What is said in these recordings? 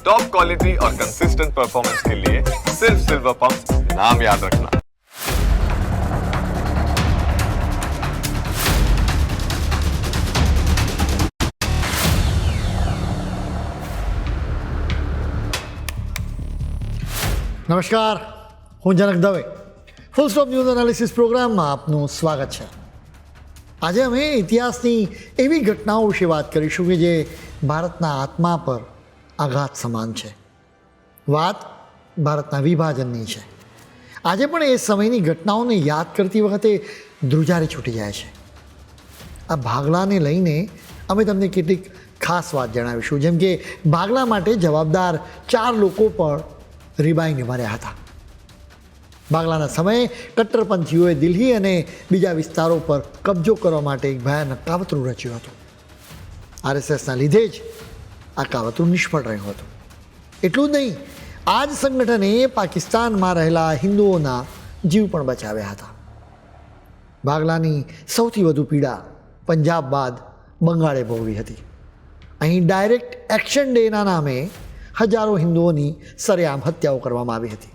Top quality और consistent performance के लिए सिर्फ सिल्वर पंप नाम याद रखना નમસ્કાર હું Janak Dave full stop news analysis પ્રોગ્રામમાં આપનું સ્વાગત છે આજે અમે ઇતિહાસની એવી ઘટનાઓ વિશે વાત કરીશું કે જે ભારતના આત્મા પર આઘાત સમાન છે. વાત ભારતના વિભાજનની છે. આજે પણ એ સમયની ઘટનાઓને યાદ કરતી વખતે ધ્રુજારી છૂટી જાય છે. આ ભાગલાને લઈને અમે તમને કેટલીક ખાસ વાત જણાવીશું. જેમ કે ભાગલા માટે જવાબદાર ચાર લોકો પણ રીબાઈને માર્યા હતા. ભાગલાના સમયે કટ્ટરપંથીઓએ દિલ્હી અને બીજા વિસ્તારો પર કબજો કરવા માટે એક ભયાનક કાવતરું રચ્યું હતું. આરએસએસના લીધે જ આ કાવતરું નિષ્ફળ રહ્યું હતું. એટલું જ નહીં, આ જ સંગઠને પાકિસ્તાનમાં રહેલા હિન્દુઓના જીવ પણ બચાવ્યા હતા. ભાગલાની સૌથી વધુ પીડા પંજાબ બાદ બંગાળે ભોગવી હતી. અહીં ડાયરેક્ટ એક્શન ડેના નામે હજારો હિન્દુઓની સરેઆમ હત્યાઓ કરવામાં આવી હતી.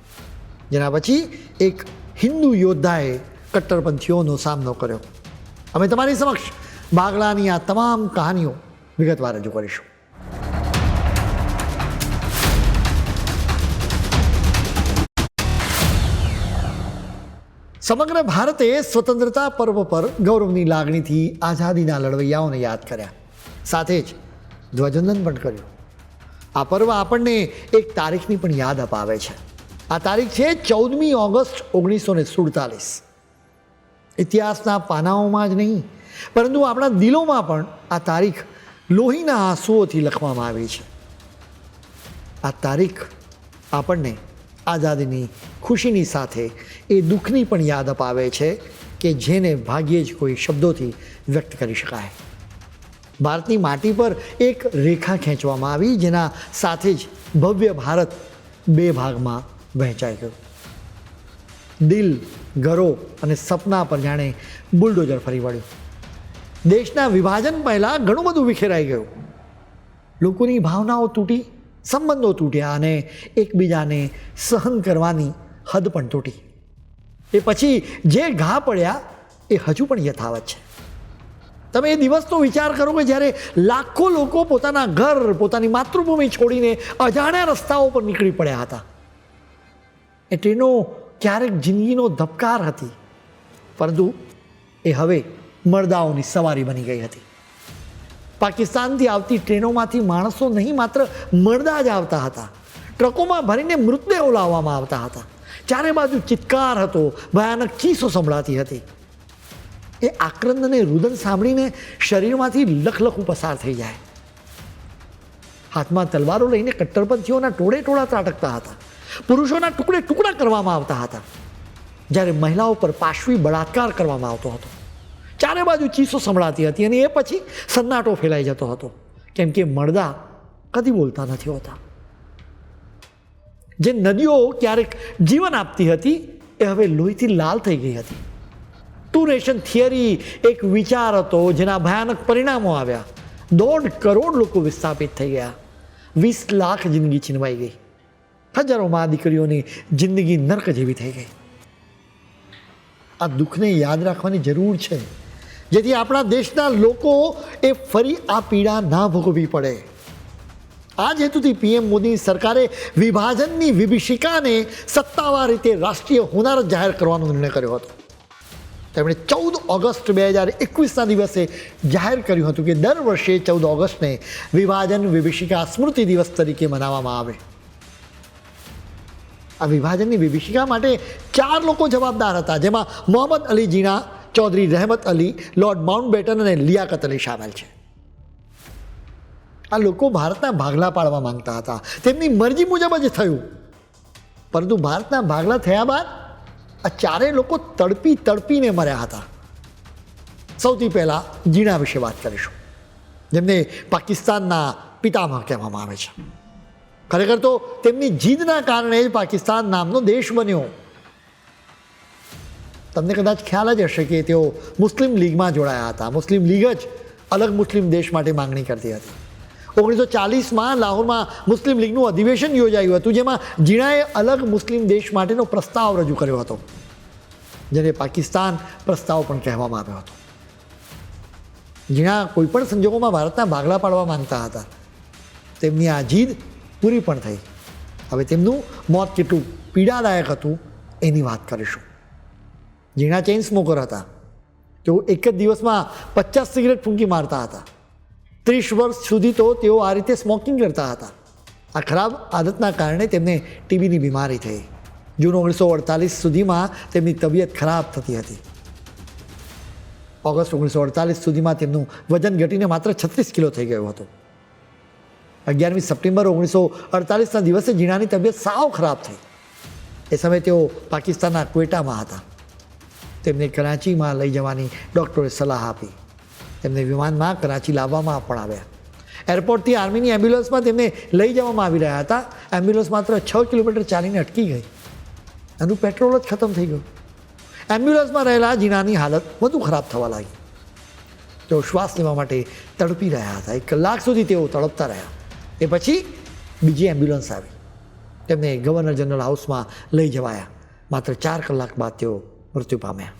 જેના પછી એક હિન્દુ યોદ્ધાએ કટ્ટરપંથીઓનો સામનો કર્યો. અમે તમારી સમક્ષ બાગલાની આ તમામ કહાનીઓ વિગતવાર રજૂ કરીશું. સમગ્ર ભારતે સ્વતંત્રતા પર્વ પર ગૌરવની લાગણીથી આઝાદીના લડવૈયાઓને યાદ કર્યા. સાથે જ ધ્વજવંદન પણ કર્યું. આ પર્વ આપણને એક તારીખની પણ યાદ અપાવે છે. આ તારીખ છે ચૌદમી ઓગસ્ટ ઓગણીસો ને સુડતાલીસ. ઇતિહાસના પાનાઓમાં જ નહીં, પરંતુ આપણા દિલોમાં પણ આ તારીખ લોહીના આંસુઓથી લખવામાં આવી છે. આ તારીખ આપણને આઝાદીની ખુશીની સાથે એ દુઃખની પણ યાદ અપાવે છે કે જેને ભાગ્યે જ કોઈ શબ્દોથી વ્યક્ત કરી શકાય. ભારતની માટી પર એક રેખા ખેંચવામાં આવી, જેના સાથે જ ભવ્ય ભારત બે ભાગમાં વહેંચાઈ ગયું. દિલ, ઘરો અને સપના પર જાણે બુલડોઝર ફરી વળ્યું. દેશના વિભાજન પહેલાં ઘણું બધું વિખેરાઈ ગયું. લોકોની ભાવનાઓ તૂટી સંબંધો તૂટ્યા અને એકબીજાને સહન કરવાની હદ પણ તૂટી. એ પછી જે ઘા પડ્યા, એ હજુ પણ યથાવત છે. તમે એ દિવસનો વિચાર કરો કે જ્યારે લાખો લોકો પોતાના ઘર, પોતાની માતૃભૂમિ છોડીને અજાણ્યા રસ્તાઓ પર નીકળી પડ્યા હતા. એ ટ્રેનો ક્યારેક જિંદગીનો ધબકાર હતી, પરંતુ એ હવે મરદાઓની સવારી બની ગઈ હતી. પાકિસ્તાનથી આવતી ટ્રેનોમાંથી માણસો નહીં માત્ર મળદા જ આવતા હતા. ટ્રકોમાં ભરીને મૃતદેહો લાવવામાં આવતા હતા. ચારે બાજુ ચિત્કાર હતો. ભયાનક ચીસો સંભળાતી હતી. એ આક્રંદ અને રુદન સાંભળીને શરીરમાંથી લખલખું પસાર થઈ જાય. હાથમાં તલવારો લઈને કટ્ટરપંથીઓના ટોળે ટોળા ત્રાટકતા હતા. પુરુષોના ટુકડે ટુકડા કરવામાં આવતા હતા. જ્યારે મહિલાઓ પર પાશવી બળાત્કાર કરવામાં આવતો હતો. ચારે બાજુ ચીસો સંભળાતી હતી અને એ પછી સન્નાટો ફેલાઈ જતો હતો. કેમ કે મળદા કદી બોલતા નથી હોતા. જે નદીઓ ક્યારેક જીવન આપતી હતી, એ હવે લોહીથી લાલ થઈ ગઈ હતી. ટુ નેશન થિયરી એક વિચાર હતો, જેના ભયાનક પરિણામો આવ્યા. દોઢ કરોડ લોકો વિસ્થાપિત થઈ ગયા. વીસ લાખ જિંદગી છીનવાઈ ગઈ. હજારો મા દીકરીઓની જિંદગી નર્ક જેવી થઈ ગઈ. આ દુઃખને યાદ રાખવાની જરૂર છે. જેથી આપણા દેશના લોકો એ ફરી આ પીડા ના ભોગવવી પડે. આ જ હેતુથી પીએમ મોદીની સરકારે વિભાજનની વિભીષિકાને સત્તાવાર રીતે રાષ્ટ્રીય હોનારત જાહેર કરવાનો નિર્ણય કર્યો હતો. તેમણે ચૌદ ઓગસ્ટ બે હજાર એકવીસના દિવસે જાહેર કર્યું હતું કે દર વર્ષે ચૌદ ઓગસ્ટને વિભાજન વિભીષિકા સ્મૃતિ દિવસ તરીકે મનાવવામાં આવે. આ વિભાજનની વિભીષિકા માટે ચાર લોકો જવાબદાર હતા, જેમાં Mohammad Ali Jinnah Chaudhry રહેમત Ali, Lord Mountbatten અને લિયાકત અલી સામેલ છે. આ લોકો ભારતના ભાગલા પાડવા માંગતા હતા. તેમની મરજી મુજબ જ થયું. પરંતુ ભારતના ભાગલા થયા બાદ આ ચારેય લોકો તડપી તડપીને મર્યા હતા. સૌથી પહેલાં જીણા વિશે વાત કરીશું. જેમને પાકિસ્તાનના પિતામહ કહેવામાં આવે છે. ખરેખર તો તેમની જીદના કારણે જ પાકિસ્તાન નામનો દેશ બન્યો. તમને કદાચ ખ્યાલ જ હશે કે તેઓ મુસ્લિમ લીગમાં જોડાયા હતા. મુસ્લિમ લીગ જ અલગ મુસ્લિમ દેશ માટે માંગણી કરતી હતી. ઓગણીસો ચાલીસમાં લાહોરમાં મુસ્લિમ લીગનું અધિવેશન યોજાયું હતું, જેમાં જીણાએ અલગ મુસ્લિમ દેશ માટેનો પ્રસ્તાવ રજૂ કર્યો હતો, જેને પાકિસ્તાન પ્રસ્તાવ પણ કહેવામાં આવ્યો હતો. જીણા કોઈપણ સંજોગોમાં ભારતના ભાગલા પાડવા માંગતા હતા. તેમની આ જીદ પૂરી પણ થઈ. હવે તેમનું મોત કેટલું પીડાદાયક હતું એની વાત કરીશું. જીણા ચેઇન સ્મોકર હતા. તેઓ એક જ દિવસમાં પચાસ સિગરેટ ફૂંકી મારતા હતા. ત્રીસ વર્ષ સુધી તો તેઓ આ રીતે સ્મોકિંગ કરતા હતા. આ ખરાબ આદતના કારણે તેમને ટીબીની બીમારી થઈ. જૂન ઓગણીસો અડતાલીસ સુધીમાં તેમની તબિયત ખરાબ થતી હતી. ઓગસ્ટ ઓગણીસો અડતાલીસ સુધીમાં તેમનું વજન ઘટીને માત્ર છત્રીસ કિલો થઈ ગયું હતું. અગિયારમી સપ્ટેમ્બર ઓગણીસો અડતાલીસના દિવસે જીણાની તબિયત સાવ ખરાબ થઈ. એ સમયે તેઓ પાકિસ્તાનના ક્વેટામાં હતા. તેમને કરાચીમાં લઈ જવાની ડૉક્ટરે સલાહ આપી. તેમને વિમાનમાં કરાચી લાવવામાં પણ આવ્યા. એરપોર્ટથી આર્મીની એમ્બ્યુલન્સમાં તેમને લઈ જવામાં આવી રહ્યા હતા. એમ્બ્યુલન્સ માત્ર છ કિલોમીટર ચાલીને અટકી ગઈ. એનું પેટ્રોલ જ ખતમ થઈ ગયું. એમ્બ્યુલન્સમાં રહેલા જીનાની હાલત વધુ ખરાબ થવા લાગી. તેઓ શ્વાસ લેવા માટે તડપી રહ્યા હતા. એક કલાક સુધી તેઓ તડપતા રહ્યા. એ પછી બીજી એમ્બ્યુલન્સ આવી. તેમને ગવર્નર જનરલ હાઉસમાં લઈ જવાયા. માત્ર ચાર કલાક બાદ તેઓ મૃત્યુ પામ્યા.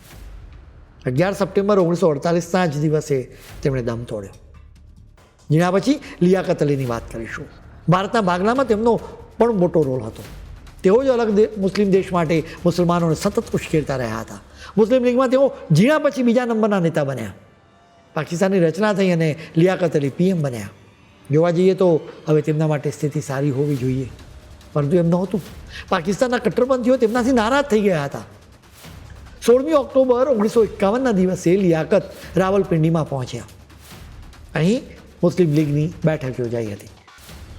અગિયાર સપ્ટેમ્બર ઓગણીસો અડતાલીસના જ દિવસે તેમણે દમ તોડ્યો. જેના પછી લિયાકત અલીની વાત કરીશું. ભારતના ભાગલામાં તેમનો પણ મોટો રોલ હતો. તેઓ જ અલગ મુસ્લિમ દેશ માટે મુસલમાનોને સતત ઉશ્કેરતા રહ્યા હતા. મુસ્લિમ લીગમાં તેઓ જીણા પછી બીજા નંબરના નેતા બન્યા. પાકિસ્તાનની રચના થઈ અને લિયાકત અલી પીએમ બન્યા. જોવા જઈએ તો હવે તેમના માટે સ્થિતિ સારી હોવી જોઈએ. પરંતુ એમ નહોતું. પાકિસ્તાનના કટ્ટરપંથીઓ તેમનાથી નારાજ થઈ ગયા હતા. સોળમી ઓક્ટોબર ઓગણીસો એકાવનના દિવસે લિયાકત રાવલપિંડીમાં પહોંચ્યા. અહીં મુસ્લિમ લીગની બેઠક યોજાઈ હતી.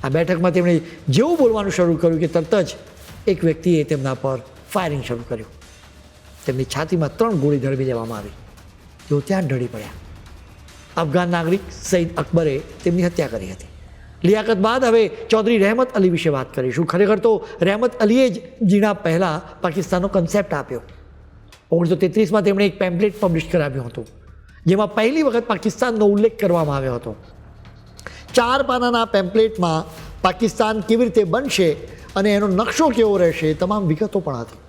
આ બેઠકમાં તેમણે જેવું બોલવાનું શરૂ કર્યું કે તરત જ એક વ્યક્તિએ તેમના પર ફાયરિંગ શરૂ કર્યું. તેમની છાતીમાં ત્રણ ગોળી ધડવી દેવામાં આવી. તેઓ ત્યાં ઢળી પડ્યા. અફઘાન નાગરિક સઈદ અકબરે તેમની હત્યા કરી હતી. લિયાકત બાદ હવે ચૌધરી રહેમત અલી વિશે વાત કરીશું. ખરેખર તો રહેમત અલીએ જ જીણા પહેલાં પાકિસ્તાનનો કન્સેપ્ટ આપ્યો. ઓગણીસો તેત્રીસમાં તેમણે એક પેમ્પલેટ પબ્લિશ કરાવ્યું હતું, જેમાં પહેલી વખત પાકિસ્તાનનો ઉલ્લેખ કરવામાં આવ્યો હતો. ચાર પાનાના પેમ્પલેટમાં પાકિસ્તાન કેવી રીતે બનશે અને એનો નકશો કેવો રહેશે તમામ વિગતો પણ હતી.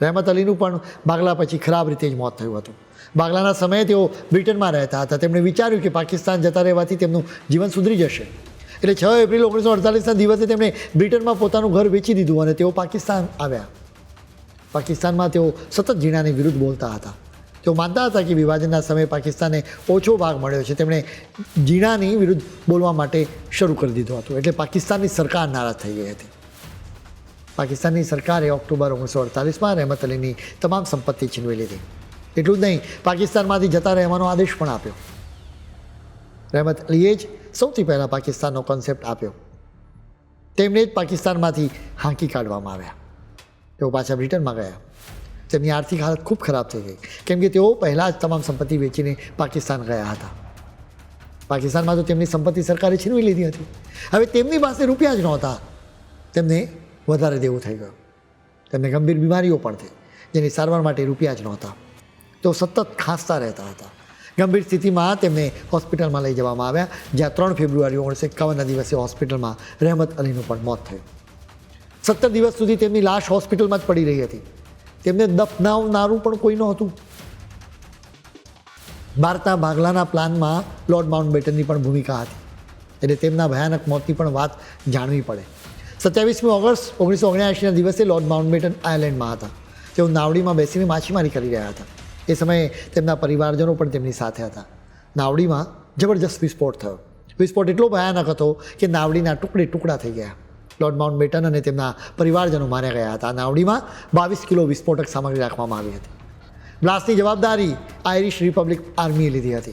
રહેમત અલીનું પણ બાગલા પછી ખરાબ રીતે જ મોત થયું હતું. બાગલાના સમયે તેઓ બ્રિટનમાં રહેતા હતા. તેમણે વિચાર્યું કે પાકિસ્તાન જતા રહેવાથી તેમનું જીવન સુધરી જશે. એટલે છ એપ્રિલ ઓગણીસો અડતાલીસના દિવસે તેમણે બ્રિટનમાં પોતાનું ઘર વેચી દીધું અને તેઓ પાકિસ્તાન આવ્યા. પાકિસ્તાનમાં તેઓ સતત જીણાની વિરુદ્ધ બોલતા હતા. તેઓ માનતા હતા કે વિભાજનના સમયે પાકિસ્તાને ઓછો ભાગ મળ્યો છે. તેમણે જીણાની વિરુદ્ધ બોલવા માટે શરૂ કરી દીધું હતું. એટલે પાકિસ્તાનની સરકાર નારાજ થઈ ગઈ હતી. પાકિસ્તાનની સરકારે ઓક્ટોબર ઓગણીસો અડતાલીસમાં રહેમત અલીની તમામ સંપત્તિ છીનવી લીધી. એટલું જ નહીં, પાકિસ્તાનમાંથી જતા રહેવાનો આદેશ પણ આપ્યો. રહેમત અલીએ જ સૌથી પહેલાં પાકિસ્તાનનો કોન્સેપ્ટ આપ્યો. તેમને જ પાકિસ્તાનમાંથી હાંકી કાઢવામાં આવ્યા. તેઓ પાછા બ્રિટનમાં ગયા તેમની આર્થિક હાલત ખૂબ ખરાબ થઈ ગઈ કેમ કે તેઓ પહેલાં જ તમામ સંપત્તિ વેચીને પાકિસ્તાન ગયા હતા પાકિસ્તાનમાં તો તેમની સંપત્તિ સરકારે છીનવી લીધી હતી હવે તેમની પાસે રૂપિયા જ નહોતા તેમને વધારે દેવું થઈ ગયું તેમને ગંભીર બીમારીઓ પણ થઈ જેની સારવાર માટે રૂપિયા જ નહોતા તેઓ સતત ખાંસતા રહેતા હતા ગંભીર સ્થિતિમાં તેમને હોસ્પિટલમાં લઈ જવામાં આવ્યા જ્યાં ત્રણ ફેબ્રુઆરી ઓગણીસો એકાવનના દિવસે હોસ્પિટલમાં રહેમત અલીનું પણ મોત થયું। સત્તર દિવસ સુધી તેમની લાશ હોસ્પિટલમાં જ પડી રહી હતી. તેમને દફનાવનારું પણ કોઈ નહોતું. ભારતના ભાગલાના પ્લાનમાં લોર્ડ માઉન્ટ બેટનની પણ ભૂમિકા હતી. એટલે તેમના ભયાનક મોતની પણ વાત જાણવી પડે. સત્યાવીસમી ઓગસ્ટ ઓગણીસો ઓગણ્યાએંશીના દિવસે લોર્ડ માઉન્ટ બેટન આયર્લેન્ડમાં હતા. તેઓ નાવડીમાં બેસીને માછીમારી કરી રહ્યા હતા. એ સમયે તેમના પરિવારજનો પણ તેમની સાથે હતા. નાવડીમાં જબરજસ્ત વિસ્ફોટ થયો. વિસ્ફોટ એટલો ભયાનક હતો કે નાવડીના ટુકડે ટુકડા થઈ ગયા. લોર્ડ માઉન્ટ બેટન અને તેમના પરિવારજનો માર્યા ગયા હતા. નાવડીમાં બાવીસ કિલો વિસ્ફોટક સામગ્રી રાખવામાં આવી હતી. બ્લાસ્ટની જવાબદારી આયરિશ રિપબ્લિક આર્મીએ લીધી હતી.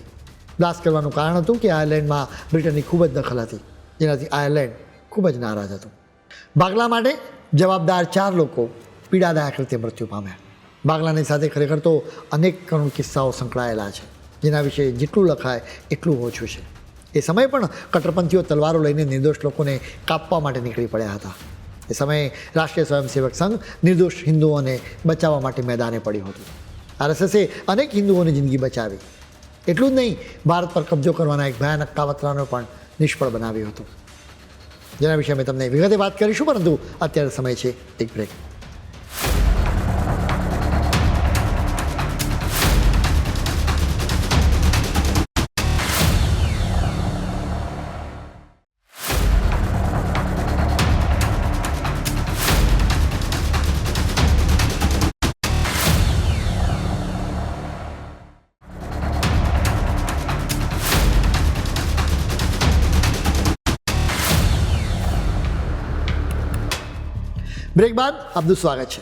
બ્લાસ્ટ કરવાનું કારણ હતું કે આયર્લેન્ડમાં બ્રિટનની ખૂબ જ દખલ હતી. જેનાથી આયર્લેન્ડ ખૂબ જ નારાજ હતું. ભાગલા માટે જવાબદાર ચાર લોકો પીડાદાયક રીતે મૃત્યુ પામ્યા. બાગલાની સાથે ખરેખર તો અનેક કરુણ કિસ્સાઓ સંકળાયેલા છે. જેના વિશે જેટલું લખાય, એટલું ઓછું છે. એ સમયે પણ કટ્ટરપંથીઓ તલવારો લઈને નિર્દોષ લોકોને કાપવા માટે નીકળી પડ્યા હતા. એ સમયે રાષ્ટ્રીય સ્વયંસેવક સંઘ નિર્દોષ હિન્દુઓને બચાવવા માટે મેદાને પડ્યું હતું. આરએસએસે અનેક હિન્દુઓની જિંદગી બચાવી. એટલું જ નહીં, ભારત પર કબજો કરવાના એક ભયાનક કાવતરાનો પણ નિષ્ફળ બનાવ્યું હતું. જેના વિશે અમે તમને વિગતે વાત કરીશું, પરંતુ અત્યારે સમય છે, એક બ્રેક બ્રેક બાદ આપનું સ્વાગત છે.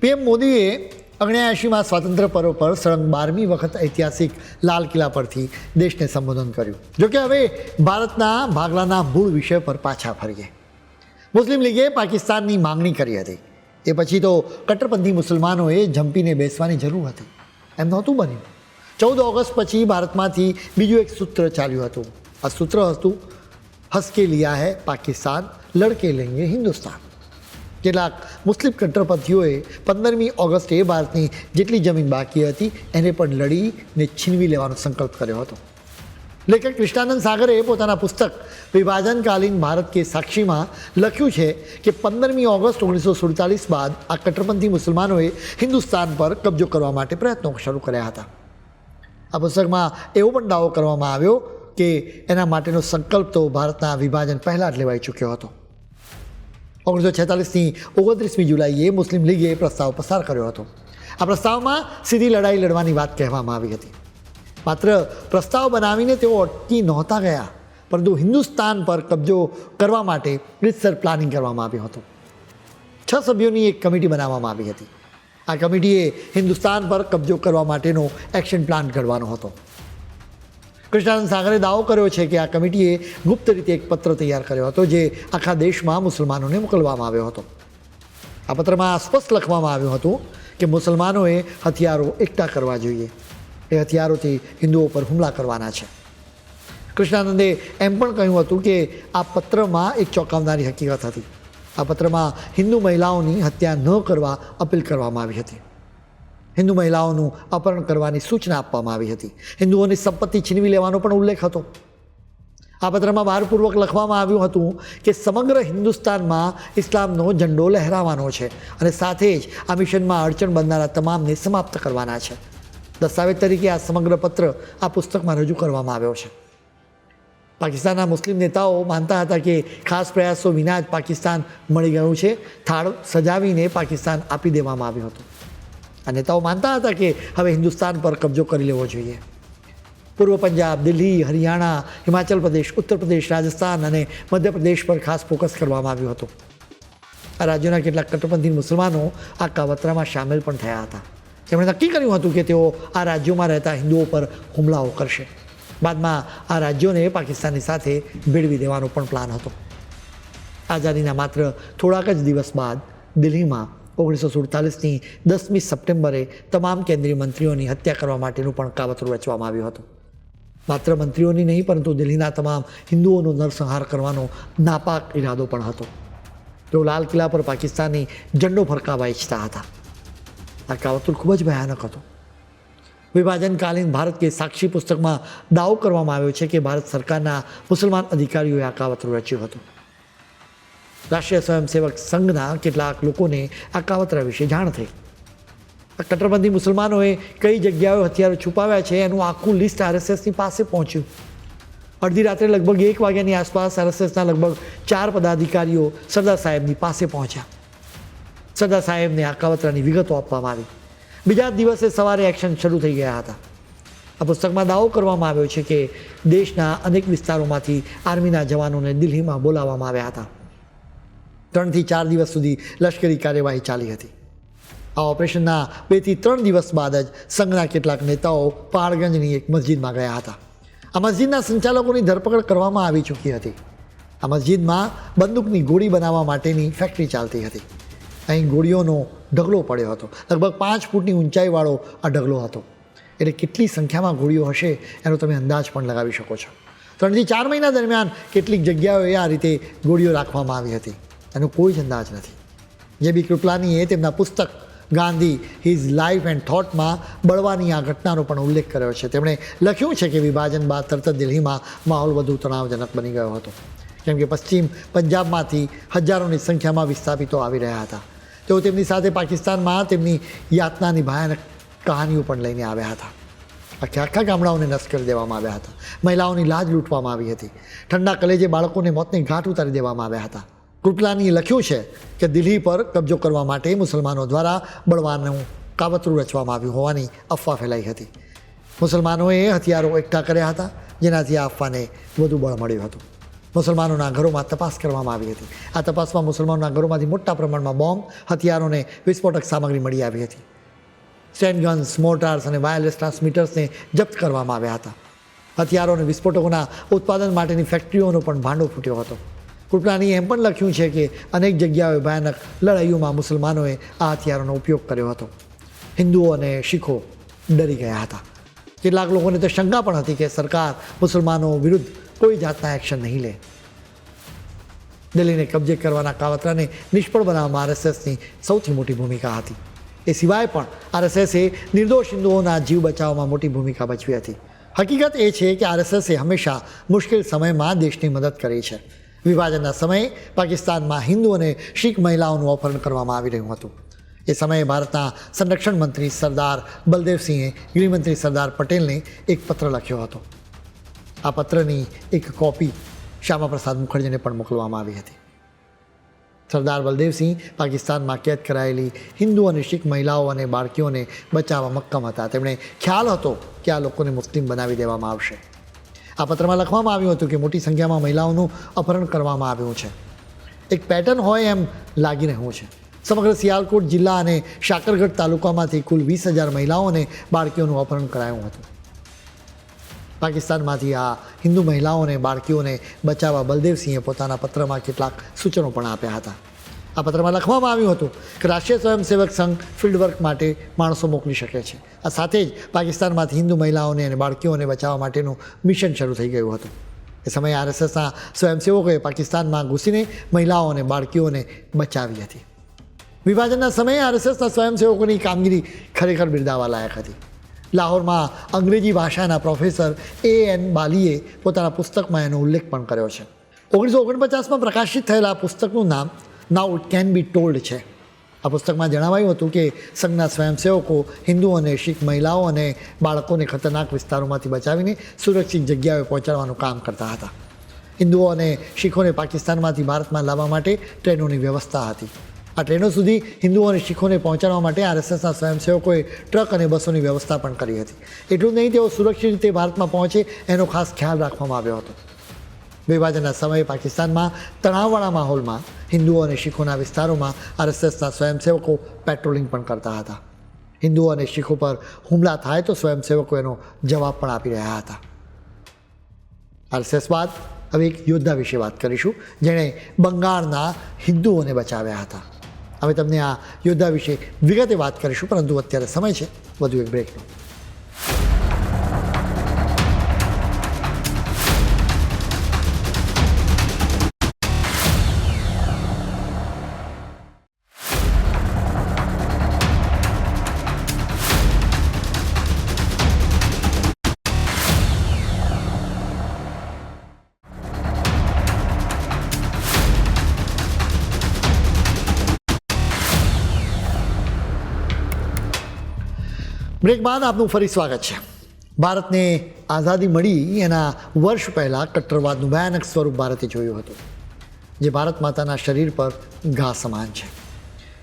પીએમ મોદીએ ઓગણ્યાએંશીમાં સ્વાતંત્ર્ય પર્વ પર સળંગ બારમી વખત ઐતિહાસિક લાલ કિલ્લા પરથી દેશને સંબોધન કર્યું. જોકે હવે ભારતના ભાગલાના મૂળ વિષય પર પાછા ફરીએ. મુસ્લિમ લીગે પાકિસ્તાનની માંગણી કરી હતી. એ પછી તો કટ્ટરપંથી મુસલમાનોએ ઝંપીને બેસવાની જરૂર હતી. એમ નહોતું બન્યું. ચૌદ ઓગસ્ટ પછી ભારતમાંથી બીજું એક સૂત્ર ચાલ્યું હતું. આ સૂત્ર હતું, હસકે લિયા હૈ પાકિસ્તાન, લડકે લેંગે હિન્દુસ્તાન. કેટલાક મુસ્લિમ કટ્ટરપંથીઓએ પંદરમી ઓગસ્ટે ભારતની જેટલી જમીન બાકી હતી, એને પણ લડીને છીનવી લેવાનો સંકલ્પ કર્યો હતો. લેખક કૃષ્ણાનંદ સાગરે પોતાના પુસ્તક વિભાજનકાલીન ભારત કે સાક્ષીમાં લખ્યું છે કે પંદરમી ઓગસ્ટ ઓગણીસો સુડતાલીસ બાદ આ કટ્ટરપંથી મુસલમાનોએ હિન્દુસ્તાન પર કબજો કરવા માટે પ્રયત્નો શરૂ કર્યા હતા. આ પુસ્તકમાં એવો પણ દાવો કરવામાં આવ્યો કે એના માટેનો સંકલ્પ તો ભારતના વિભાજન પહેલાં જ લેવાઈ ચૂક્યો હતો. ઓગણીસો છેતાલીસની ઓગણત્રીસમી જુલાઈએ મુસ્લિમ લીગે પ્રસ્તાવ પસાર કર્યો હતો. આ પ્રસ્તાવમાં સીધી લડાઈ લડવાની વાત કહેવામાં આવી હતી. માત્ર પ્રસ્તાવ બનાવીને તેઓ અટકી નહોતા ગયા, પરંતુ હિન્દુસ્તાન પર કબજો કરવા માટે રીતસર પ્લાનિંગ કરવામાં આવ્યું હતું. છ સભ્યોની એક કમિટી બનાવવામાં આવી હતી. આ કમિટીએ હિન્દુસ્તાન પર કબજો કરવા માટેનો એક્શન પ્લાન ઘડવાનો હતો. કૃષ્ણાનંદ સાગરે દાવો કર્યો છે કે આ કમિટીએ ગુપ્ત રીતે એક પત્ર તૈયાર કર્યો હતો જે આખા દેશમાં મુસલમાનોને મોકલવામાં આવ્યો હતો. આ પત્રમાં સ્પષ્ટ લખવામાં આવ્યું હતું કે મુસલમાનોએ હથિયારો એકઠા કરવા જોઈએ. એ હથિયારોથી હિન્દુઓ પર હુમલા કરવાના છે. કૃષ્ણાનંદે એમ પણ કહ્યું હતું કે આ પત્રમાં એક ચોંકાવનારી હકીકત હતી. આ પત્રમાં હિન્દુ મહિલાઓની હત્યા ન કરવા અપીલ કરવામાં આવી હતી. હિન્દુ મહિલાઓનું અપહરણ કરવાની સૂચના આપવામાં આવી હતી. હિન્દુઓની સંપત્તિ છીનવી લેવાનો પણ ઉલ્લેખ હતો. આ પત્રમાં ભારપૂર્વક લખવામાં આવ્યું હતું કે સમગ્ર હિન્દુસ્તાનમાં ઇસ્લામનો ઝંડો લહેરાવાનો છે અને સાથે જ આ મિશનમાં અડચણ બનનારા તમામને સમાપ્ત કરવાના છે. દસ્તાવેજ તરીકે આ સમગ્ર પત્ર આ પુસ્તકમાં રજૂ કરવામાં આવ્યો છે. પાકિસ્તાનના મુસ્લિમ નેતાઓ માનતા હતા કે ખાસ પ્રયાસો વિના જ પાકિસ્તાન મળી ગયું છે. થાળ સજાવીને પાકિસ્તાન આપી દેવામાં આવ્યું હતું. આ નેતાઓ માનતા હતા કે હવે હિન્દુસ્તાન પર કબજો કરી લેવો જોઈએ. પૂર્વ પંજાબ, દિલ્હી, હરિયાણા, હિમાચલ પ્રદેશ, ઉત્તર પ્રદેશ, રાજસ્થાન અને મધ્યપ્રદેશ પર ખાસ ફોકસ કરવામાં આવ્યું હતું. આ રાજ્યોના કેટલાક કટ્ટરપંથી મુસલમાનો આ કાવતરામાં સામેલ પણ થયા હતા. તેમણે નક્કી કર્યું હતું કે તેઓ આ રાજ્યોમાં રહેતા હિન્દુઓ પર હુમલાઓ કરશે. બાદમાં આ રાજ્યોને પાકિસ્તાનની સાથે ભેળવી દેવાનો પણ પ્લાન હતો. આઝાદીના માત્ર થોડાક જ દિવસ બાદ દિલ્હીમાં ઓગણીસો સુડતાલીસની દસમી સપ્ટેમ્બરે તમામ કેન્દ્રીય મંત્રીઓની હત્યા કરવા માટેનું પણ કાવતરું રચવામાં આવ્યું હતું. માત્ર મંત્રીઓની નહીં, પરંતુ દિલ્હીના તમામ હિન્દુઓનો નરસંહાર કરવાનો નાપાક ઈરાદો પણ હતો. તેઓ લાલ કિલ્લા પર પાકિસ્તાની ઝંડો ફરકાવવા ઈચ્છતા હતા. આ કાવતર ખૂબ જ ભયાનક હતો. વિભાજનકાલીન ભારત કે સાક્ષી પુસ્તકમાં દાવો કરવામાં આવ્યો છે કે ભારત સરકારના મુસલમાન અધિકારીઓએ આ કાવતરું રચ્યું હતું. રાષ્ટ્રીય સ્વયંસેવક સંઘના કેટલાક લોકોને આ કાવતરા વિશે જાણ થઈ. આ કટ્ટરપંથી મુસલમાનોએ કઈ જગ્યાએ હથિયારો છુપાવ્યા છે એનું આખું લિસ્ટ આરએસએસની પાસે પહોંચ્યું. અડધી રાત્રે લગભગ એક વાગ્યાની આસપાસ આરએસએસના લગભગ ચાર પદાધિકારીઓ સરદાર સાહેબની પાસે પહોંચ્યા. સરદાર સાહેબને આ કાવતરાની વિગતો આપવામાં આવી. બીજા દિવસે સવારે એક્શન શરૂ થઈ ગયા હતા. આ પુસ્તકમાં દાવો કરવામાં આવ્યો છે કે દેશના અનેક વિસ્તારોમાંથી આર્મીના જવાનોને દિલ્હીમાં બોલાવવામાં આવ્યા હતા. ત્રણથી ચાર દિવસ સુધી લશ્કરી કાર્યવાહી ચાલી હતી. આ ઓપરેશનના બેથી ત્રણ દિવસ બાદ જ સંઘના કેટલાક નેતાઓ પહાડગંજની એક મસ્જિદમાં ગયા હતા. આ મસ્જિદના સંચાલકોની ધરપકડ કરવામાં આવી ચૂકી હતી. આ મસ્જિદમાં બંદૂકની ગોળી બનાવવા માટેની ફેક્ટરી ચાલતી હતી. અહીં ગોળીઓનો ઢગલો પડ્યો હતો. લગભગ પાંચ ફૂટની ઊંચાઈવાળો આ ઢગલો હતો. એટલે કેટલી સંખ્યામાં ગોળીઓ હશે એનો તમે અંદાજ પણ લગાવી શકો છો. ત્રણથી ચાર મહિના દરમિયાન કેટલીક જગ્યાઓએ આ રીતે ગોળીઓ રાખવામાં આવી હતી. એનો કોઈ જ અંદાજ નથી. જે બી કૃપલાનીએ તેમના પુસ્તક ગાંધી હિઝ લાઈફ એન્ડ થોટમાં બળવાની આ ઘટનાનો પણ ઉલ્લેખ કર્યો છે. તેમણે લખ્યું છે કે વિભાજન બાદ તરત જ દિલ્હીમાં માહોલ વધુ તણાવજનક બની ગયો હતો. કેમ કે પશ્ચિમ પંજાબમાંથી હજારોની સંખ્યામાં વિસ્થાપિતો આવી રહ્યા હતા. તેઓ તેમની સાથે પાકિસ્તાનમાં તેમની યાતનાની ભયાનક કહાનીઓ પણ લઈને આવ્યા હતા. આખે આખા ગામડાઓને નષ્ટ કરી દેવામાં આવ્યા હતા. મહિલાઓની લાજ લૂંટવામાં આવી હતી. ઠંડા કલેજે બાળકોને મોતને ઘાટ ઉતારી દેવામાં આવ્યા હતા. કૃપલાનીએ લખ્યું છે કે દિલ્હી પર કબજો કરવા માટે મુસલમાનો દ્વારા બળવાનું કાવતરું રચવામાં આવ્યું હોવાની અફવા ફેલાઈ હતી. મુસલમાનોએ હથિયારો એકઠા કર્યા હતા, જેનાથી આ અફવાને વધુ બળ મળ્યું હતું. મુસલમાનોના ઘરોમાં તપાસ કરવામાં આવી હતી. આ તપાસમાં મુસલમાનોના ઘરોમાંથી મોટા પ્રમાણમાં બોમ્બ, હથિયારોને વિસ્ફોટક સામગ્રી મળી આવી હતી. સ્ટેન્ડગન્સ મોર્ટાર્સ અને વાયરલેસ ટ્રાન્સમીટર્સને જપ્ત કરવામાં આવ્યા હતા. હથિયારો અને વિસ્ફોટકોના ઉત્પાદન માટેની ફેક્ટરીઓનો પણ ભાંડો ફૂટ્યો હતો. કૃપલાનીએ એમ પણ લખ્યું છે કે અનેક જગ્યાઓએ ભયાનક લડાઈઓમાં મુસલમાનોએ આ હથિયારોનો ઉપયોગ કર્યો હતો. હિન્દુઓ અને શીખો ડરી ગયા હતા. કેટલાક લોકોને તો શંકા પણ હતી કે સરકાર મુસલમાનો વિરુદ્ધ કોઈ જાતના એક્શન નહીં લે. દિલ્હીને કબજે કરવાના કાવતરાને નિષ્ફળ બનાવવામાં આરએસએસની સૌથી મોટી ભૂમિકા હતી. એ સિવાય પણ આરએસએસે નિર્દોષ હિન્દુઓના જીવ બચાવવામાં મોટી ભૂમિકા ભજવી હતી. હકીકત એ છે કે આરએસએસે હંમેશા મુશ્કેલ સમયમાં દેશની મદદ કરી છે. વિભાજનના સમયે પાકિસ્તાનમાં હિન્દુ અને શીખ મહિલાઓનું અપહરણ કરવામાં આવી રહ્યું હતું. એ સમયે ભારતના સંરક્ષણ મંત્રી સરદાર બલદેવસિંહે ગૃહમંત્રી સરદાર પટેલને એક પત્ર લખ્યો હતો. આ પત્રની એક કોપી શ્યામાપ્રસાદ મુખર્જીને પણ મોકલવામાં આવી હતી. સરદાર બલદેવસિંહ પાકિસ્તાનમાં કેદ કરાયેલી હિન્દુ અને શીખ મહિલાઓ અને બાળકીઓને બચાવવા મક્કમ હતા. તેમણે ખ્યાલ હતો કે આ લોકોને મુસ્લિમ બનાવી દેવામાં આવશે. આ પત્રમાં લખવામાં આવ્યું હતું કે મોટી સંખ્યામાં મહિલાઓનું અપહરણ કરવામાં આવ્યું છે. એક પેટર્ન હોય એમ લાગી રહ્યું છે. સમગ્ર સિયાલકોટ જિલ્લા અને શાકરગઢ તાલુકામાંથી કુલ વીસ હજાર મહિલાઓ અને બાળકીઓનું અપહરણ કરાયું હતું. પાકિસ્તાનમાંથી આ હિન્દુ મહિલાઓને બાળકીઓને બચાવવા બલદેવસિંહે પોતાના પત્રમાં કેટલાક સૂચનો પણ આપ્યા હતા. આ પત્રમાં લખવામાં આવ્યું હતું કે રાષ્ટ્રીય સ્વયંસેવક સંઘ ફિલ્ડ વર્ક માટે માણસો મોકલી શકે છે. આ સાથે જ પાકિસ્તાનમાંથી હિન્દુ મહિલાઓને અને બાળકીઓને બચાવવા માટેનું મિશન શરૂ થઈ ગયું હતું. એ સમયે આરએસએસના સ્વયંસેવકોએ પાકિસ્તાનમાં ઘૂસીને મહિલાઓ અને બાળકીઓને બચાવી હતી. વિભાજનના સમયે આરએસએસના સ્વયંસેવકોની કામગીરી ખરેખર બિરદાવા લાયક હતી. લાહોરમાં અંગ્રેજી ભાષાના પ્રોફેસર એ એન બાલીએ પોતાના પુસ્તકમાં એનો ઉલ્લેખ પણ કર્યો છે. ઓગણીસો ઓગણપચાસમાં પ્રકાશિત થયેલા પુસ્તકનું નામ now it can be told છે. આ પુસ્તકમાં જણાવાયું હતું કે સંઘના સ્વયંસેવકો હિન્દુ અને શીખ મહિલાઓ અને બાળકોને ખતરનાક વિસ્તારોમાંથી બચાવીને સુરક્ષિત જગ્યાએ પહોંચાડવાનું કામ કરતા હતા. હિન્દુઓ અને શીખોને પાકિસ્તાનમાંથી ભારતમાં લાવવા માટે ટ્રેનોની વ્યવસ્થા હતી. આ ટ્રેનો સુધી હિન્દુઓ અને શીખોને પહોંચાડવા માટે આરએસએસના સ્વયંસેવકોએ ટ્રક અને બસોની વ્યવસ્થા પણ કરી હતી. એટલું જ નહીં, તેઓ સુરક્ષિત રીતે ભારતમાં પહોંચે એનો ખાસ ખ્યાલ રાખવામાં આવ્યો હતો. વિભાજનના સમયે પાકિસ્તાનમાં તણાવવાળા માહોલમાં હિન્દુઓ અને શીખોના વિસ્તારોમાં આરએસએસના સ્વયંસેવકો પેટ્રોલિંગ પણ કરતા હતા. હિન્દુઓ અને શીખો પર હુમલા થાય તો સ્વયંસેવકો એનો જવાબ પણ આપી રહ્યા હતા. આરએસએસ બાદ હવે એક યોદ્ધા વિશે વાત કરીશું, જેણે બંગાળના હિન્દુઓને બચાવ્યા હતા. હવે તમને આ યોદ્ધા વિશે વિગતે વાત કરીશું, પરંતુ અત્યારે સમય છે. વધુ એક બ્રેકનો બ્રેક બાદ આપનું ફરી સ્વાગત છે. ભારતને આઝાદી મળી એના વર્ષ પહેલાં કટ્ટરવાદનું ભયાનક સ્વરૂપ ભારતે જોયું હતું, જે ભારત માતાના શરીર પર ઘા સમાન છે.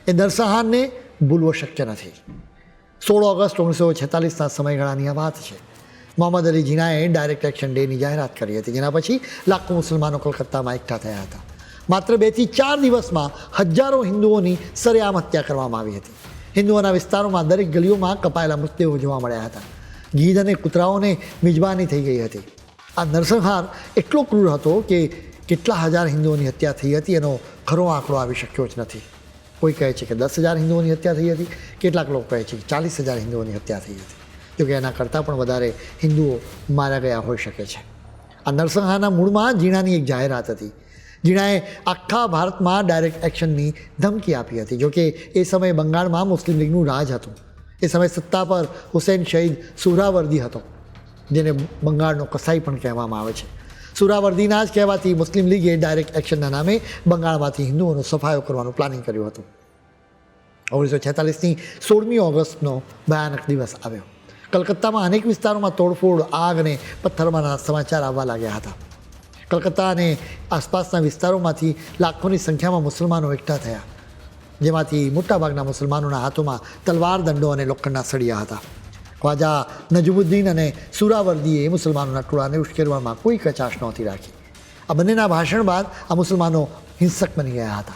એ નરસંહારને ભૂલવો શક્ય નથી. સોળ ઓગસ્ટ ઓગણીસો છેતાલીસના સમયગાળાની આ વાત છે. મોહમ્મદ અલી જીનાએ ડાયરેક્ટ એક્શન ડેની જાહેરાત કરી હતી, જેના પછી લાખો મુસલમાનો કોલકાતામાં એકઠા થયા હતા. માત્ર બેથી ચાર દિવસમાં હજારો હિન્દુઓની સરેઆમ હત્યા કરવામાં આવી હતી. હિન્દુઓના વિસ્તારોમાં દરેક ગલીઓમાં કપાયેલા મૃતદેહો જોવા મળ્યા હતા. ગીધ અને કૂતરાઓને મિજબાની થઈ ગઈ હતી. આ નરસંહાર એટલો ક્રૂર હતો કે કેટલા હજાર હિન્દુઓની હત્યા થઈ હતી એનો ખરો આંકડો આવી શક્યો જ નથી. કોઈ કહે છે કે દસ હજાર હિન્દુઓની હત્યા થઈ હતી. કેટલાક લોકો કહે છે કે ચાલીસ હજાર હિન્દુઓની હત્યા થઈ હતી. જોકે એના કરતાં પણ વધારે હિન્દુઓ માર્યા ગયા હોઈ શકે છે. આ નરસંહારના મૂળમાં જીણાની એક જાહેરાત હતી. જીણાએ આખા ભારતમાં ડાયરેક્ટ એક્શનની ધમકી આપી હતી. જોકે એ સમયે બંગાળમાં મુસ્લિમ લીગનું રાજ હતું. એ સમયે સત્તા પર હુસેન શહીદ સુરાવર્દી હતો, જેને બંગાળનો કસાઈ પણ કહેવામાં આવે છે. સુરાવર્દીના જ કહેવાથી મુસ્લિમ લીગે ડાયરેક્ટ એક્શનના નામે બંગાળમાંથી હિન્દુઓનો સફાયો કરવાનું પ્લાનિંગ કર્યું હતું. ઓગણીસો છેતાલીસની સોળમી ઓગસ્ટનો ભયાનક દિવસ આવ્યો. કલકત્તામાં અનેક વિસ્તારોમાં તોડફોડ, આગ અને પથ્થરમાંના સમાચાર આવવા લાગ્યા હતા. કલકત્તા અને આસપાસના વિસ્તારોમાંથી લાખોની સંખ્યામાં મુસલમાનો એકઠા થયા. જેમાંથી મોટાભાગના મુસલમાનોના હાથોમાં તલવાર, દંડો અને લોખંડના સળિયા હતા. ખ્વાજા નજમુદ્દીન અને સુરાવર્દીએ મુસલમાનોના ટોળાને ઉશ્કેરવામાં કોઈ કચાશ નહોતી રાખી. આ બંનેના ભાષણ બાદ આ મુસલમાનો હિંસક બની ગયા હતા.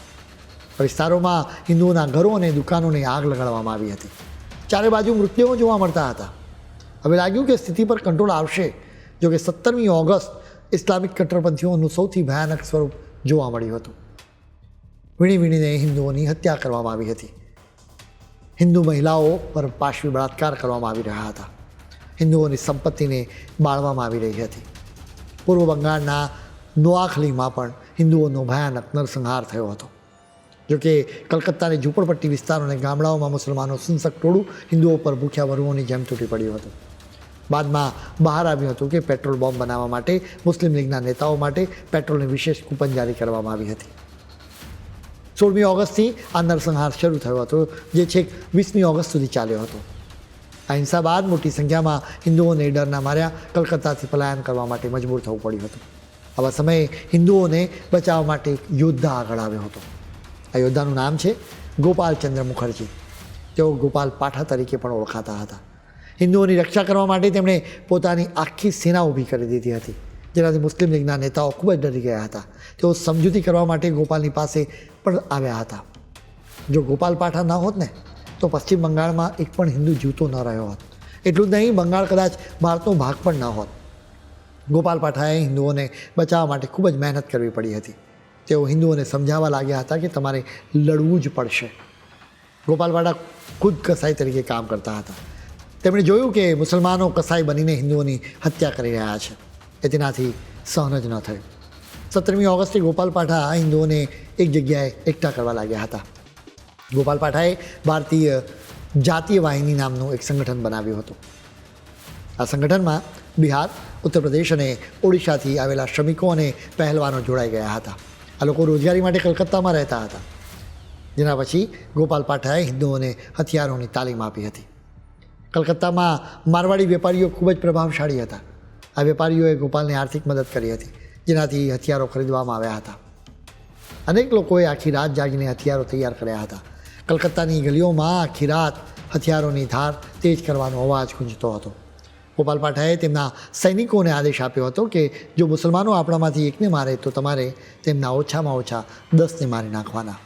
વિસ્તારોમાં હિન્દુઓના ઘરો અને દુકાનોને આગ લગાડવામાં આવી હતી. ચારે બાજુ મૃત્યુઓ જોવા મળતા હતા. હવે લાગ્યું કે સ્થિતિ પર કંટ્રોલ આવશે જો કે સત્તરમી ઓગસ્ટ ઇસ્લામિક કટ્ટરપંથીઓનું સૌથી ભયાનક સ્વરૂપ જોવા મળ્યું હતું. વીણી વીણીને હિન્દુઓની હત્યા કરવામાં આવી હતી. હિન્દુ મહિલાઓ પર પાશવી બળાત્કાર કરવામાં આવી રહ્યા હતા. હિન્દુઓની સંપત્તિને બાળવામાં આવી રહી હતી. પૂર્વ બંગાળના નોઆખલીમાં પણ હિન્દુઓનો ભયાનક નરસંહાર થયો હતો. જોકે કલકત્તાની ઝૂંપડપટ્ટી વિસ્તારો અને ગામડાઓમાં મુસલમાનો સિંસક ટોળું હિન્દુઓ પર ભૂખ્યા વરુઓની જેમ તૂટી પડ્યું હતું. બાદમાં બહાર આવ્યું હતું કે પેટ્રોલ બોમ્બ બનાવવા માટે મુસ્લિમ લીગના નેતાઓ માટે પેટ્રોલની વિશેષ કૂપન જારી કરવામાં આવી હતી. સોળમી ઓગસ્ટથી આ નરસંહાર શરૂ થયો હતો, જે છેક વીસમી ઓગસ્ટ સુધી ચાલ્યો હતો. આ હિંસા બાદ મોટી સંખ્યામાં હિન્દુઓને ડરના માર્યા કલકત્તાથી પલાયન કરવા માટે મજબૂર થવું પડ્યું હતું. આવા સમયે હિન્દુઓને બચાવવા માટે એક યોદ્ધા આગળ આવ્યો હતો. આ યોદ્ધાનું નામ છે ગોપાલચંદ્ર મુખર્જી. તેઓ ગોપાલ પાઠા તરીકે પણ ઓળખાતા હતા. હિન્દુઓની રક્ષા કરવા માટે તેમણે પોતાની આખી સેના ઊભી કરી દીધી હતી. જેનાથી મુસ્લિમ લીગના નેતાઓ ખૂબ જ ડરી ગયા હતા. તેઓ સમજૂતી કરવા માટે ગોપાલની પાસે પણ આવ્યા હતા. જો ગોપાલ પાઠા ન હોત ને, તો પશ્ચિમ બંગાળમાં એક પણ હિન્દુ જીવતો ન રહ્યો હોત. એટલું જ નહીં, બંગાળ કદાચ ભારતનો ભાગ પણ ન હોત. ગોપાલ પાઠાએ હિન્દુઓને બચાવવા માટે ખૂબ જ મહેનત કરવી પડી હતી. તેઓ હિન્દુઓને સમજાવવા લાગ્યા હતા કે તમારે લડવું જ પડશે. ગોપાલ પાઠા ખુદ કસાઈ તરીકે કામ કરતા હતા. તેમણે જોયું કે મુસલમાનો કસાઈ બનીને હિન્દુઓની હત્યા કરી રહ્યા છે, એ તેનાથી સહન જ ન થયું. સત્તરમી ઓગસ્ટે ગોપાલ પાઠા હિન્દુઓને એક જગ્યાએ એકઠા કરવા લાગ્યા હતા. ગોપાલ પાઠાએ ભારતીય જાતીય વાહિની નામનું એક સંગઠન બનાવ્યું હતું. આ સંગઠનમાં બિહાર ઉત્તર પ્રદેશ અને ઓડિશાથી આવેલા શ્રમિકો અને પહેલવાનો જોડાઈ ગયા હતા. આ લોકો રોજગારી માટે કલકત્તામાં રહેતા હતા. જેના પછી ગોપાલ પાઠાએ હિન્દુઓને હથિયારોની તાલીમ આપી હતી. કલકત્તામાં મારવાડી વેપારીઓ ખૂબ જ પ્રભાવશાળી હતા. આ વેપારીઓએ ગોપાલને આર્થિક મદદ કરી હતી, જેનાથી હથિયારો ખરીદવામાં આવ્યા હતા. અનેક લોકોએ આખી રાત જાગીને હથિયારો તૈયાર કર્યા હતા. કલકત્તાની ગલીઓમાં આખી રાત હથિયારોની ધાર તેજ કરવાનો અવાજ ગુંજતો હતો. ગોપાલ પાઠાએ તેમના સૈનિકોને આદેશ આપ્યો હતો કે, જો મુસલમાનો આપણામાંથી એકને મારે, તો તમારે તેમના ઓછામાં ઓછા દસને મારી નાખવાના.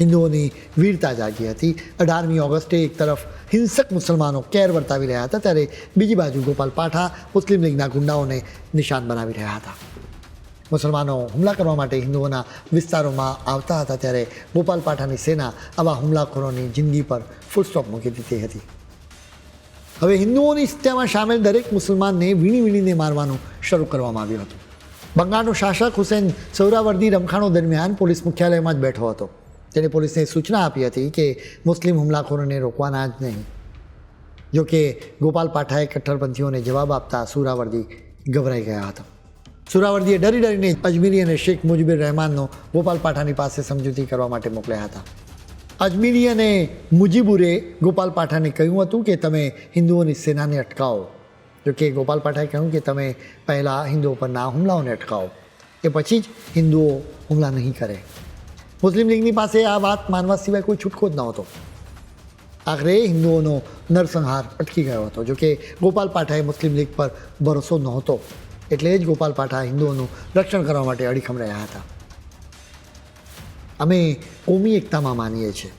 હિન્દુઓની વીરતા જાગી હતી. અઢારમી ઓગસ્ટે એક તરફ હિંસક મુસલમાનો કેર વર્તાવી રહ્યા હતા, ત્યારે બીજી બાજુ ગોપાલ પાઠા મુસ્લિમ લીગના ગુંડાઓને નિશાન બનાવી રહ્યા હતા. મુસલમાનો હુમલા કરવા માટે હિન્દુઓના વિસ્તારોમાં આવતા હતા, ત્યારે ગોપાલ પાઠાની સેના આવા હુમલાખોરોની જિંદગી પર ફૂલસ્ટોપ મૂકી દીધી હતી. હવે હિન્દુઓની હત્યામાં સામેલ દરેક મુસલમાનને વીણી વીણીને મારવાનું શરૂ કરવામાં આવ્યું હતું. બંગાળનો શાસક હુસેન સૌરાવર્દી રમખાણો દરમિયાન પોલીસ મુખ્યાલયમાં જ બેઠો હતો. તેણે પોલીસને સૂચના આપી હતી કે મુસ્લિમ હુમલાખોરોને રોકવાના જ નહીં. જોકે ગોપાલ પાઠાએ કટ્ટરપંથીઓને જવાબ આપતા સુરાવર્દી ગભરાઈ ગયા હતા. સુરાવર્દીએ ડરી ડરીને અજમીરી અને શેખ મુજબિર રહેમાનનો ગોપાલ પાઠાની પાસે સમજૂતી કરવા માટે મોકલ્યા હતા. અજમીરી અને મુજીબુરે ગોપાલ પાઠાને કહ્યું હતું કે તમે હિન્દુઓની સેનાને અટકાવો. જોકે ગોપાલ પાઠાએ કહ્યું કે તમે પહેલાં હિન્દુઓ પરના હુમલાઓને અટકાવો. એ પછી જ હિન્દુઓ હુમલા નહીં કરે. મુસ્લિમ લીગની પાસે આ વાત માનવા સિવાય કોઈ છૂટકો જ નહોતો. આખરે હિન્દુઓનો નરસંહાર અટકી ગયો હતો જોકે ગોપાલ પાઠાએ મુસ્લિમ લીગ પર ભરોસો નહોતો. એટલે જ ગોપાલ પાઠા હિન્દુઓનું રક્ષણ કરવા માટે અડીખમ રહ્યા હતા. અમે કોમી એકતામાં માનીએ છીએ.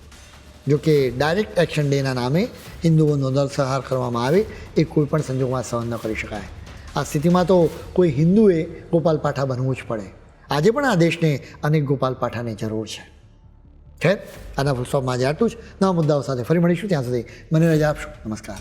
જોકે ડાયરેક્ટ એક્શન ડેના નામે હિન્દુઓનો નરસંહાર કરવામાં આવે એ કોઈ પણ સંજોગમાં સહન ન કરી શકાય. આ સ્થિતિમાં તો કોઈ હિન્દુએ ગોપાલ પાઠા બનવું જ પડે. આજે પણ આ દેશને અનેક ગોપાલ પાઠાની જરૂર છે. ખેર આના ફૂલ સ્ટોપમાં આજે આટલું જ. નવા મુદ્દાઓ સાથે ફરી મળીશું. ત્યાં સુધી મને રજા આપશો. નમસ્કાર.